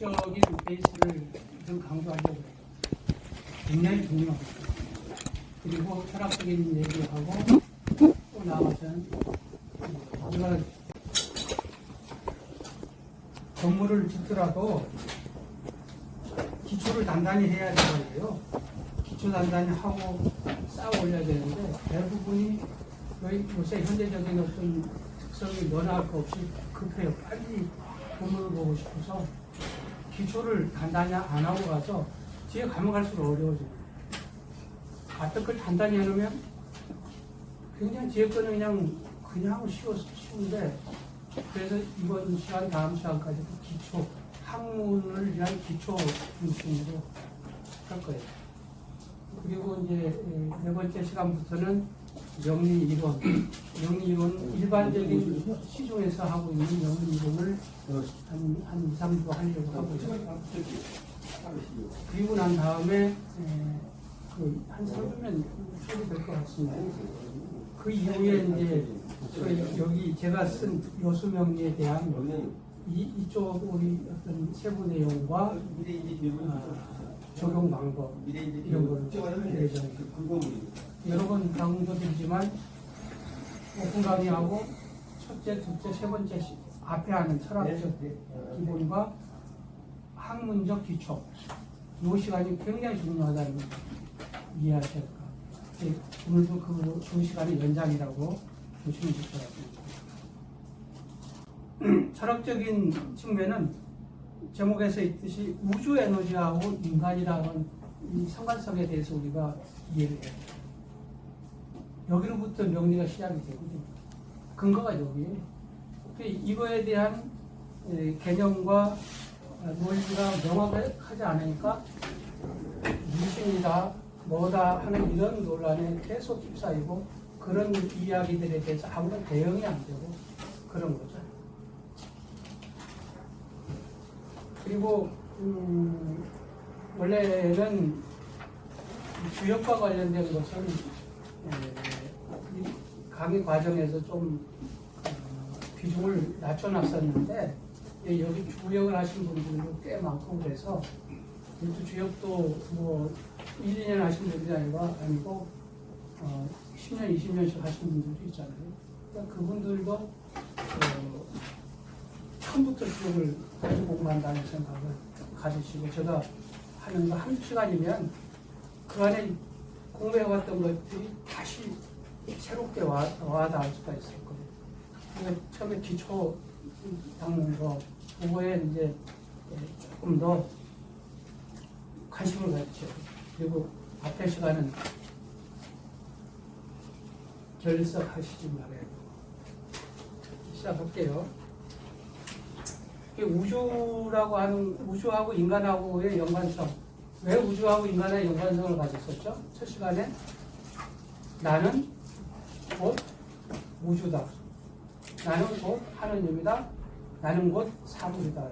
철학적인 베이스를 좀 강조하려고 해요. 굉장히 중요합니다. 그리고 철학적인 얘기하고 또 나와서는 우리가 건물을 짓더라도 기초를 단단히 해야 되거든요. 기초 단단히 하고 쌓아 올려야 되는데 대부분이 요새 현대적인 어떤 특성이 면할 거 없이 급해요. 빨리 건물을 보고 싶어서 기초를 단단히 안 하고 가서 뒤에 가면 갈수록 어려워져요. 가뜩 걸 단단히 해놓으면 굉장히 뒤에 거는 그냥 그냥 쉬워, 쉬운데 그래서 이번 시간 다음 시간까지도 기초 학문을 위한 기초 중심으로 할 거예요. 그리고 이제 네 번째 시간부터는 명리 이론, 명리 이론 일반적인 시중에서 하고 있는 명리 이론을 한, 한 2, 3주 하려고 하고 있어요. 그리고 난 다음에 그한 3주면 처리될 것 같습니다. 그 이후에 이제 저희 여기 제가 쓴 요수명리에 대한 이, 이쪽 우리 어떤 세부 내용과 아, 적용 방법 이런 거를 할 예정입니다. 여러 번 강조드리지만 오픈 강의하고 첫째, 둘째, 세 번째 시- 앞에 하는 철학적 기본과 학문적 기초 이 시간이 굉장히 중요하다는 걸 이해하셔야 될것 같아요. 예, 오늘도 그, 그 시간의 연장이라고 보시면 될 것 같습니다. 철학적인 측면은 제목에서 있듯이 우주 에너지하고 인간이라는 이 상관성에 대해서 우리가 이해를 해야 돼요. 여기로부터 명리가 시작이 되거든요. 근거가 여기에요. 그 이거에 대한 에, 개념과 논리가 명확하지 않으니까 무신이다, 뭐다 하는 이런 논란에 계속 휩싸이고 그런 이야기들에 대해서 아무런 대응이 안 되고 그런 거죠. 그리고 음, 원래는 주역과 관련된 것은 에, 이 강의 과정에서 좀 어, 비중을 낮춰놨었는데 예, 여기 주역을 하신 분들도 꽤 많고 그래서 이것도 주역도 뭐 1, 2년 하신 분들이 아니고, 아니고 어, 10년, 20년씩 하신 분들도 있잖아요. 그러니까 그분들도 어, 처음부터 주역을 가지고 공부한다는 생각을 가지시고 제가 하는 거 한 시간이면 그 안에 공부해왔던 것들이 다시 새롭게 와, 와닿을 수가 있을 거예요. 처음에 기초 닦는 거, 그거에 이제 조금 더 관심을 가지죠. 그리고 앞에 시간은 결석하시지 말아요. 시작할게요. 이게 우주라고 하는 우주하고 인간하고의 연관성. 왜 우주하고 인간의 연관성을 가졌었죠? 첫 시간에 나는 곧 우주다. 나는 곧 하느님이다. 나는 곧 사물이다.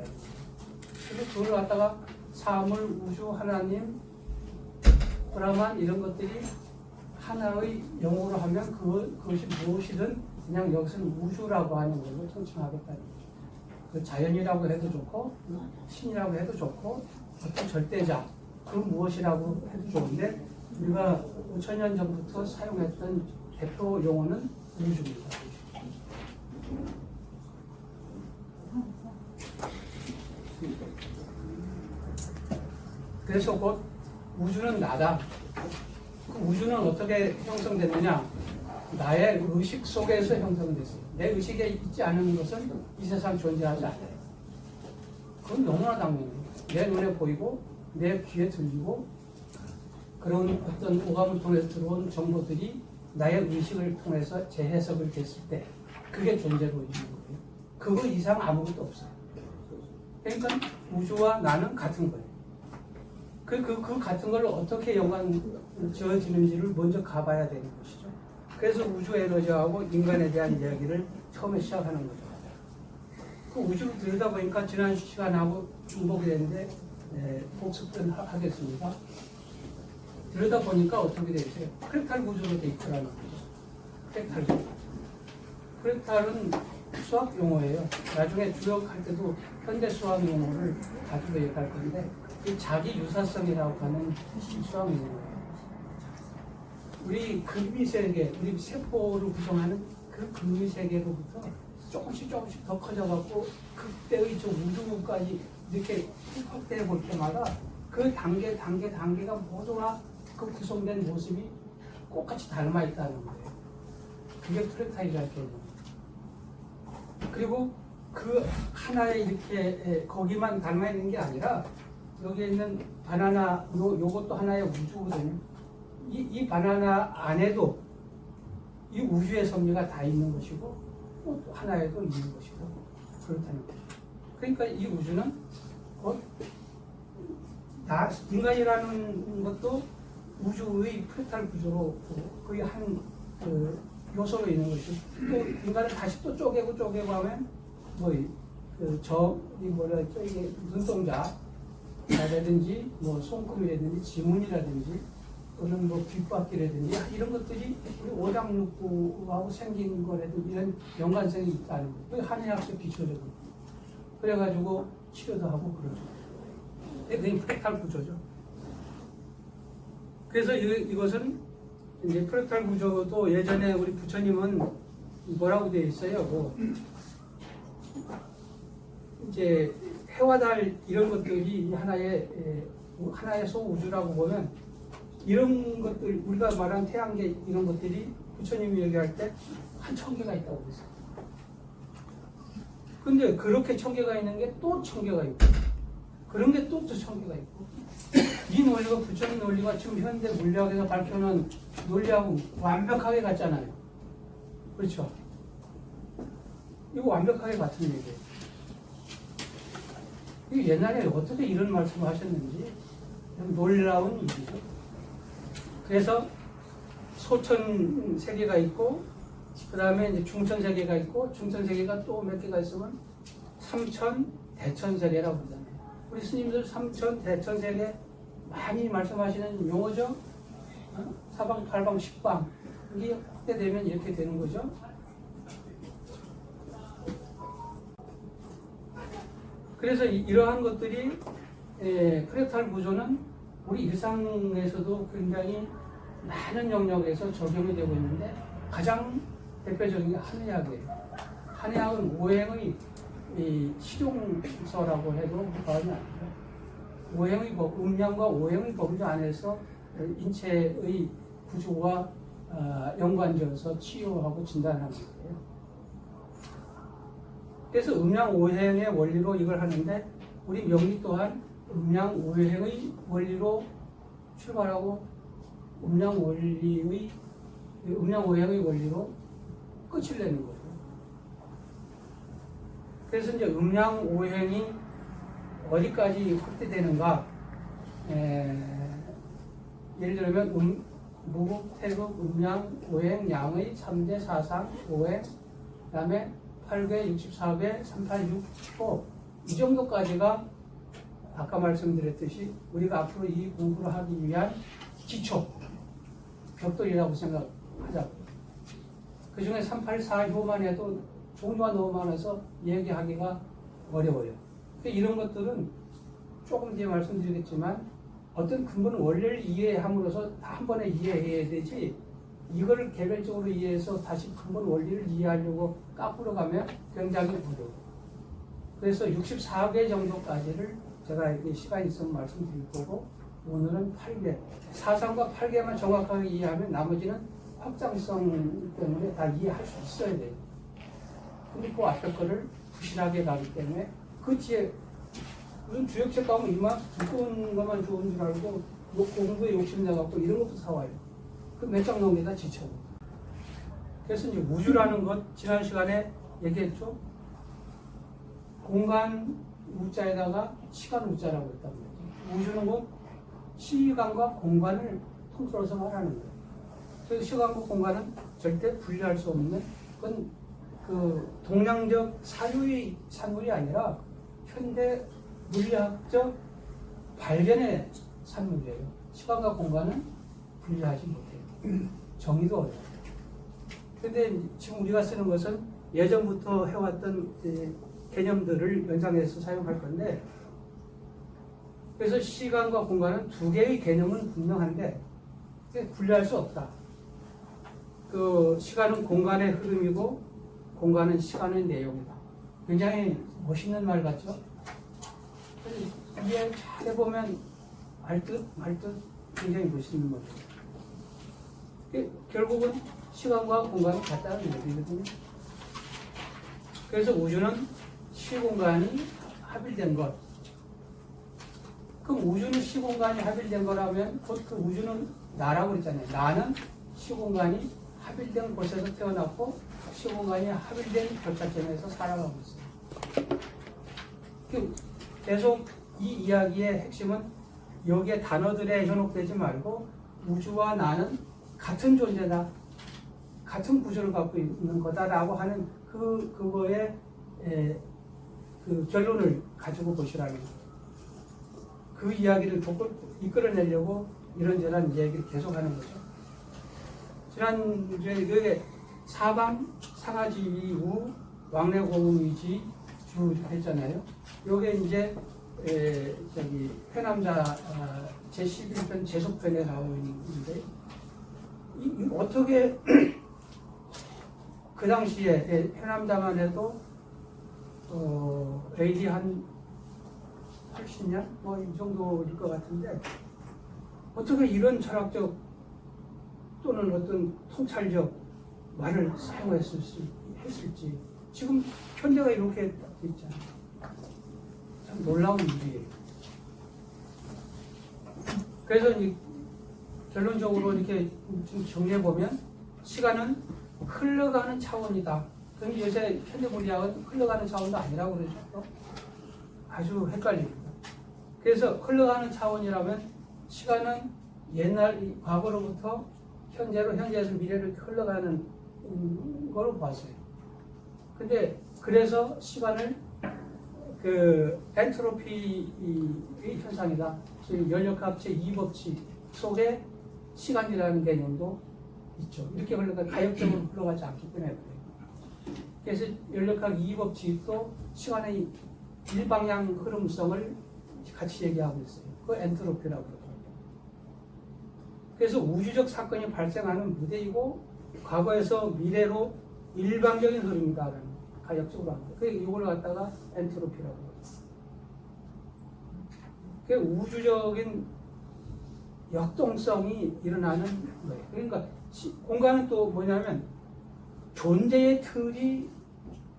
그래서 그걸 갖다가 사물, 우주, 하나님, 브라만 이런 것들이 하나의 영어로 하면 그, 그것이 무엇이든 그냥 여기서는 우주라고 하는 걸로 청칭하겠다는 거죠. 그 자연이라고 해도 좋고 신이라고 해도 좋고 어떤 절대자 그 무엇이라고 해도 좋은데 우리가 5천 년 전부터 사용했던 대표 용어는 우주입니다. 그래서 곧 우주는 나다. 그 우주는 어떻게 형성됐느냐? 나의 의식 속에서 형성됐어요. 내 의식에 있지 않은 것은 이 세상 존재하지 않아요. 그건 너무나 당연해요. 내 눈에 보이고 내 귀에 들리고 그런 어떤 오감을 통해서 들어온 정보들이 나의 의식을 통해서 재해석을 됐을 때 그게 존재로 있는 거예요. 그거 이상 아무것도 없어요. 그러니까 우주와 나는 같은 거예요. 그, 그, 그 같은 걸 어떻게 연관 지어지는지를 먼저 가봐야 되는 것이죠. 그래서 우주 에너지하고 인간에 대한 이야기를 처음에 시작하는 거죠. 그 우주를 들여다 보니까 지난 시간하고 중복이 되는데 네, 복습을 하- 하겠습니다. 들여다 보니까 어떻게 돼 있어요? 프랙탈 구조로 돼 있더라는 거죠. 프랙탈 구조. 프랙탈은 수학 용어예요. 나중에 주역할 때도 현대 수학 용어를 가지고 얘기할 건데 이 자기 유사성이라고 하는 수학 용어예요. 우리 근미 세계, 우리 세포를 구성하는 그 근미 세계로부터 조금씩 조금씩 더 커져갖고 그때의 저 우주까지 이렇게 확대해 볼 때마다 그 단계, 단계, 단계가 모두가 그 구성된 모습이 똑같이 닮아 있다는 거예요. 그게 프레타이즈할 개념이에요. 그리고 그 하나에 이렇게 에, 거기만 닮아 있는 게 아니라 여기에 있는 바나나 요 요것도 하나의 우주거든요. 이, 이 바나나 안에도 이 우주의 섭리가 다 있는 것이고 또 하나에도 있는 것이고 그렇다는 거죠. 그러니까 이 우주는 곧 나, 인간이라는 것도 우주의 프레탈 구조로 그- 거의 한 그, 요소로 있는 것이고 또 인간을 다시 또 쪼개고 쪼개고 하면 뭐저 이 뭐라 했죠 이게 눈동자 라든지 뭐 손금이라든지 지문이라든지 또는 뭐 귓바퀴라든지 이런 것들이 우리 오장육부하고 생긴 거라든지 이런 연관성이 있다는 거예요. 그게 한의학적 기초적으로. 그래가지고 치료도 하고 그러죠. 그게 프레탈 구조죠. 그래서 이, 이것은 이제 프레탈 구조도 예전에 우리 부처님은 뭐라고 되어 있어요? 뭐 이제 해와 달 이런 것들이 하나의 에, 하나의 소우주라고 보면 이런 것들 우리가 말한 태양계 이런 것들이 부처님이 얘기할 때 한 천 개가 있다고 그랬어요. 근데 그렇게 천 개가 있는 게 또 천 개가 있고 그런 게또천 개가 있고 이 논리가 부처님 논리가 지금 현대 물리학에서 밝혀놓은 논리하고 완벽하게 같잖아요. 그렇죠? 이거 완벽하게 같은 얘기예요. 이 옛날에 어떻게 이런 말씀을 하셨는지 놀라운 일이죠. 그래서 소천 세계가 있고 그 다음에 이제 중천 세계가 있고 중천 세계가 또 몇 개가 있으면 삼천 대천 세계라고 그러잖아요. 우리 스님들 삼천 대천 세계 많이 말씀하시는 용어죠. 어? 사방 팔방 십방 이게 확대 되면 이렇게 되는 거죠. 그래서 이- 이러한 것들이 에, 프레탈 구조는 우리 일상에서도 굉장히 많은 영역에서 적용이 되고 있는데 가장 대표적인 게 한의학이에요. 한의학은 오행의 이 실용서라고 해도 과언이 아니에요. 오행의 법, 음양과 오행의 범주 안에서 인체의 구조와 어, 연관지어서 치유하고 진단하는 거예요. 그래서 음양 오행의 원리로 이걸 하는데 우리 명리 또한 음양 오행의 원리로 출발하고 음양 원리의 음양 오행의 원리로 끝을 내는 거죠. 그래서 이제 음양 오행이 어디까지 확대되는가? 에, 예를 들면 음, 무국, 태국, 음양, 오행, 양의 3대 사상, 오행, 그 다음에 8배, 64배, 386호 이 정도까지가 아까 말씀드렸듯이 우리가 앞으로 이 공부를 하기 위한 기초 벽돌이라고 생각하자. 그 중에 384호만 해도 종류가 너무 많아서 얘기하기가 어려워요. 이런 것들은 조금 뒤에 말씀드리겠지만 어떤 근본 원리를 이해함으로써 다한 번에 이해해야 되지 이거를 개별적으로 이해해서 다시 근본 원리를 이해하려고 까꾸러 가면 굉장히 어려워요. 그래서 64개 정도까지를 제가 시간이 있으면 말씀드릴 거고 오늘은 8개 사상과 8개만 정확하게 이해하면 나머지는 확장성 때문에 다 이해할 수 있어야 돼요. 근데 그 앞에 거를 부실하게 가기 때문에 그 뒤에 무슨 주역책 가면 이만 두꺼운 것만 좋은 줄 알고 뭐 공부에 욕심내갖고 이런 것도 사와요. 그 몇장 넘기다 지쳐. 그래서 이제 우주라는 것 지난 시간에 얘기했죠. 공간 우자에다가 시간 우자라고 했단 말이죠. 우주는 곧 시간과 공간을 통틀어서 말하는 거예요. 그래서 시간과 공간은 절대 분리할 수 없는 그건 그 동양적 사유의 산물이 아니라 현대 물리학적 발견의 산물이에요. 시간과 공간은 분리하지 못해요. 정의도 어려워요. 근데 지금 우리가 쓰는 것은 예전부터 해왔던 개념들을 연상해서 사용할 건데 그래서 시간과 공간은 두 개의 개념은 분명한데 분리할 수 없다. 그 시간은 공간의 흐름이고 공간은 시간의 내용이다. 굉장히 멋있는 말 같죠? 이게 잘 해보면 알듯 말듯 굉장히 멋있는 말이에요. 이게 결국은 시간과 공간이 같다는 얘기거든요. 그래서 우주는 시공간이 합일된 것. 그럼 우주는 시공간이 합일된 거라면 곧 그 우주는 나라고 그랬잖아요. 나는 시공간이 합일된 곳에서 태어났고 시공간이 합일된 결착점에서 살아가고 있어요. 그 계속 이 이야기의 핵심은 여기에 단어들에 현혹되지 말고 우주와 나는 같은 존재다. 같은 구조를 갖고 있는 거다라고 하는 그 그거의 에, 그 결론을 가지고 보시라는 거예요. 그 이야기를 돕고 이끌어내려고 이런저런 이야기를 계속하는 거죠. 지난주에 사방 상하지 이후 왕래고음이지 주 했잖아요. 요게 이제 에, 저기 회남자 아, 제 11편 제속편에 나오는데 이, 이 어떻게 그 당시에 해남자만 해도 어, AD 한 80년 뭐 이 정도일 것 같은데 어떻게 이런 철학적 또는 어떤 통찰적 말을 사용했을 수 했을지 지금 현대가 이렇게 돼 있잖아요. 참 놀라운 일이에요. 그래서 이 결론적으로 이렇게 좀 정리해 보면 시간은 흘러가는 차원이다. 그럼 요새 현대 물리학은 흘러가는 차원도 아니라고 그러죠. 또? 아주 헷갈립니다. 그래서 흘러가는 차원이라면 시간은 옛날 이 과거로부터 현재로 현재에서 미래로 흘러가는 음, 걸로 봤어요. 근데 그래서 시간을 그 엔트로피의 현상이다. 소위 연력학 제2법칙 속에 시간이라는 개념도 있죠. 이렇게 흘러가 가역적으로 흘러가지 않기 때문에 그래요. 그래서 연력학 2법칙도 시간의 일방향 흐름성을 같이 얘기하고 있어요. 그 엔트로피라고 그러죠. 그래서 우주적 사건이 발생하는 무대이고 과거에서 미래로 일방적인 흐름이다라는 가역적으로 합니다. 그 이걸 갖다가 엔트로피라고. 그 우주적인 역동성이 일어나는 거예요. 그러니까 시- 공간은 또 뭐냐면 존재의 틀이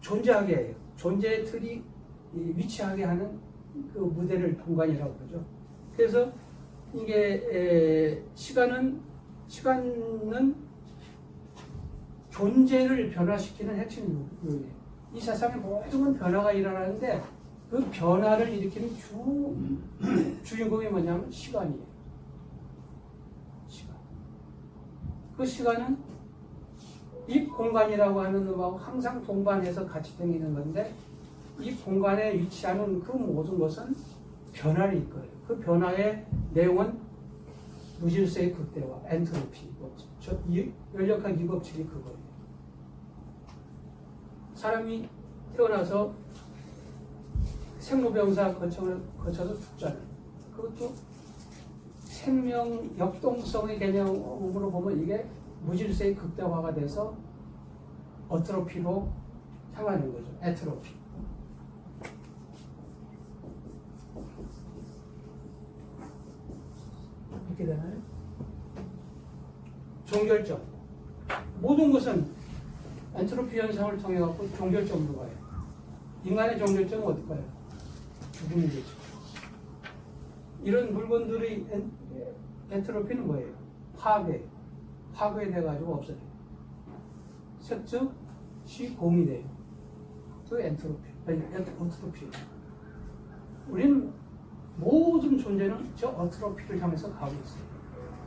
존재하게 해요. 존재의 틀이 이 위치하게 하는 그 무대를 공간이라고 그러죠. 그래서 이게 에, 시간은 시간은 존재를 변화시키는 핵심 요인이에요. 이 세상에 모든 변화가 일어나는데 그 변화를 일으키는 주 주인공이 뭐냐면 시간이에요. 시간. 그 시간은 이 공간이라고 하는 놈하고 항상 동반해서 같이 다니는 건데 이 공간에 위치하는 그 모든 것은 변화를 이끌어요. 그 변화의 내용은 무질서의 극대화, 엔트로피 법칙. 저 이- 연력학 이 법칙이 그거예요. 사람이 태어나서 생로병사 거쳐를 거쳐서 죽잖아요. 그것도 생명 역동성의 개념으로 보면 이게 무질서의 극대화가 돼서 어트로피로 향하는 거죠. 에트로피. 이렇게 되나요? 종결점. 모든 것은 엔트로피 현상을 통해 갖고 종결점으로 가요. 인간의 종결점은 어디 가요? 죽음이겠죠. 이런 물건들의 엔, 엔트로피는 뭐예요? 파괴. 파괴돼가지고 없어져요. 즉, 시공이 돼요. 그 엔트로피, 아니, 엔트로피. 우리는 모든 존재는 저 어트로피를 향해서 가고 있어요.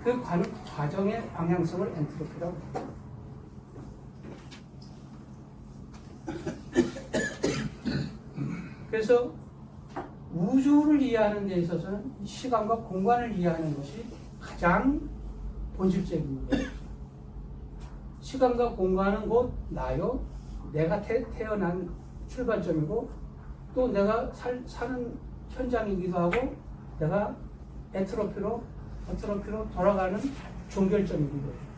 그 관, 과정의 방향성을 엔트로피라고 합니다. 그래서 우주를 이해하는 데 있어서는 이 시간과 공간을 이해하는 것이 가장 본질적인 거예요. 시간과 공간은 곧 나요. 내가 태, 태어난 출발점이고 또 내가 살, 사는 현장이기도 하고 내가 에트로피로 에트로피로 돌아가는 종결점이기도 해요.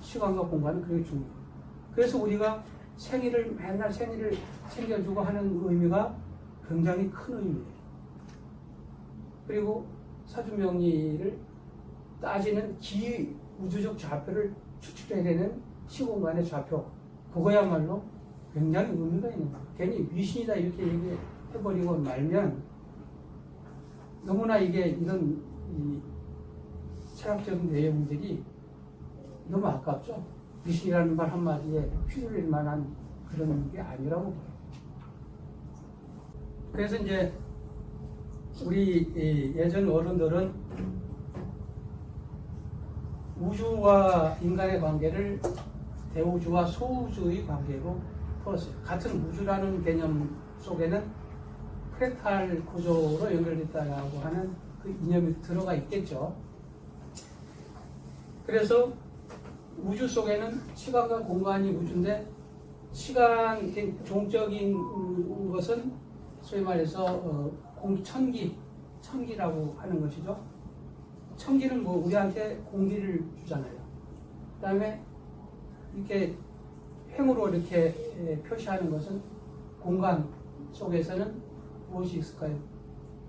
시간과 공간은 그게 중요해요. 그래서 우리가 생일을 맨날 생일을 챙겨주고 하는 의미가 굉장히 큰 의미예요. 그리고 사주명리를 따지는 기 우주적 좌표를 추측해내는 시공간의 좌표 그거야말로 굉장히 의미가 있는 거예요. 괜히 미신이다 이렇게 얘기해버리고 말면 너무나 이게 이런 이 철학적인 내용들이 너무 아깝죠. 미신이라는 말 한마디에 휘둘릴 만한 그런 게 아니라고 봐요. 그래서 이제 우리 이 예전 어른들은 우주와 인간의 관계를 대우주와 소우주의 관계로 풀었어요. 같은 우주라는 개념 속에는 프레탈 구조로 연결됐다라고 하는 그 이념이 들어가 있겠죠. 그래서 우주 속에는 시간과 공간이 우주인데 시간 종적인 것은 소위 말해서 어, 공천기, 천기라고 하는 것이죠. 천기는 뭐 우리한테 공기를 주잖아요. 그다음에 이렇게 횡으로 이렇게 에, 표시하는 것은 공간 속에서는 무엇이 있을까요?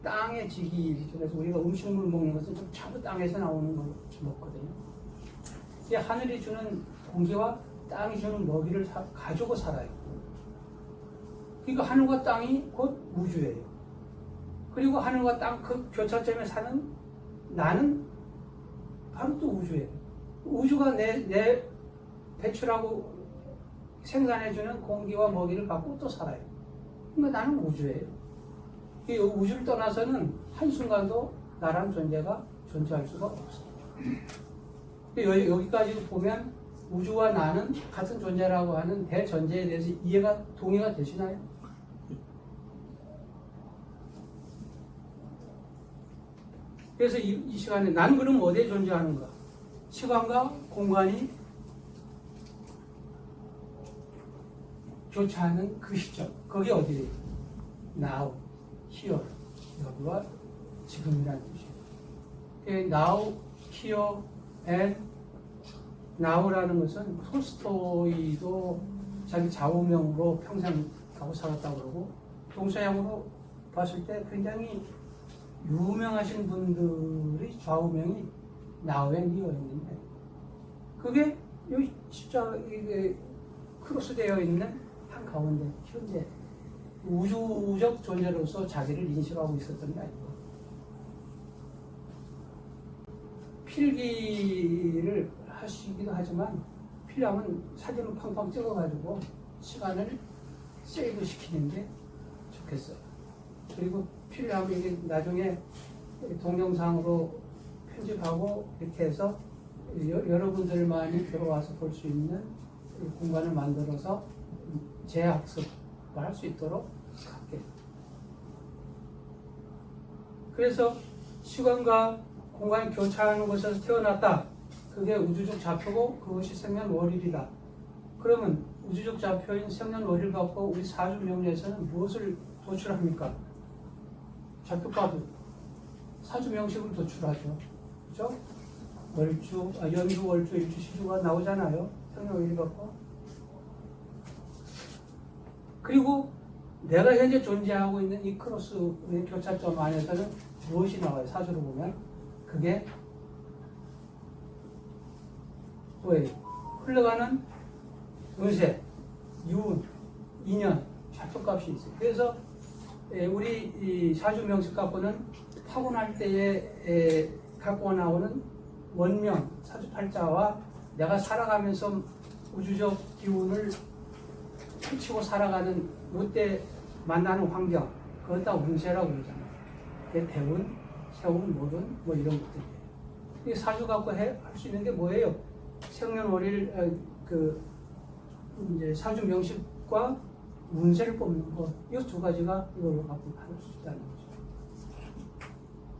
땅의 지기이죠. 그래서 우리가 음식물 먹는 것은 좀 전부 땅에서 나오는 걸 먹거든요. 이 하늘이 주는 공기와 땅이 주는 먹이를 사- 가지고 살아요. 그러니까 하늘과 땅이 곧 우주예요. 그리고 하늘과 땅 그 교차점에 사는 나는 바로 또 우주예요. 우주가 내, 내 배출하고 생산해주는 공기와 먹이를 갖고 또 살아요. 그러니까 나는 우주예요. 이 우주를 떠나서는 한순간도 나라는 존재가 존재할 수가 없어요. 여기, 여기까지 보면 우주와 나는 같은 존재라고 하는 대전제에 대해서 이해가 동의가 되시나요? 그래서 이, 이 시간에 난 그럼 어디에 존재하는가? 시간과 공간이 교차하는 그 시점, 거기 어디예요? Now, here, 여기와 지금이라는 뜻이에요. 그 now, here, and now라는 것은 톨스토이도 자기 좌우명으로 평생 가고 살았다고 그러고 동서양으로 봤을 때 굉장히 유명하신 분들의 좌우명이 나우앤 리어였는데 그게 여기 십자 이게 크로스되어 있는 한 가운데 현재 우주적 존재로서 자기를 인식하고 있었던 게 아니고 필기를 하시기도 하지만 필요하면 사진을 팡팡 찍어가지고 시간을 세이브 시키는 게 좋겠어요. 그리고 필요하면 이게 나중에 동영상으로 편집하고 이렇게 해서 여, 여러분들만이 들어와서 볼 수 있는 이 공간을 만들어서 재학습 을할수 있도록 할게요. 그래서 시간과 공간이 교차하는 곳에서 태어났다. 그게 우주적 좌표고 그것이 생년월일이다. 그러면 우주적 좌표인 생년월일 갖고 우리 사주 명리에서는 무엇을 도출합니까? 좌표값을 사주 명식을 도출하죠. 그죠? 월주, 아, 연주, 월주, 일주, 시주가 나오잖아요. 생년월일 갖고. 그리고 내가 현재 존재하고 있는 이 크로스의 교차점 안에서는 무엇이 나와요? 사주로 보면 그게 뭐예요? 흘러가는 운세, 유운, 인연, 좌표값이 있어요. 그래서 에, 우리 이 사주 명식 갖고는 타고날 때에 에, 갖고 나오는 원명, 사주팔자와 내가 살아가면서 우주적 기운을 펼치고 살아가는 이때 만나는 환경, 그건 다 운세라고 그러잖아요. 대운, 세운, 모든 뭐 이런 것들이에요. 이 사주 갖고 할 수 있는 게 뭐예요? 생년월일 어, 그 이제 사주 명식과 운세를 뽑는 것, 이두 가지가 이걸로 갖고 할 수 있다는 거죠.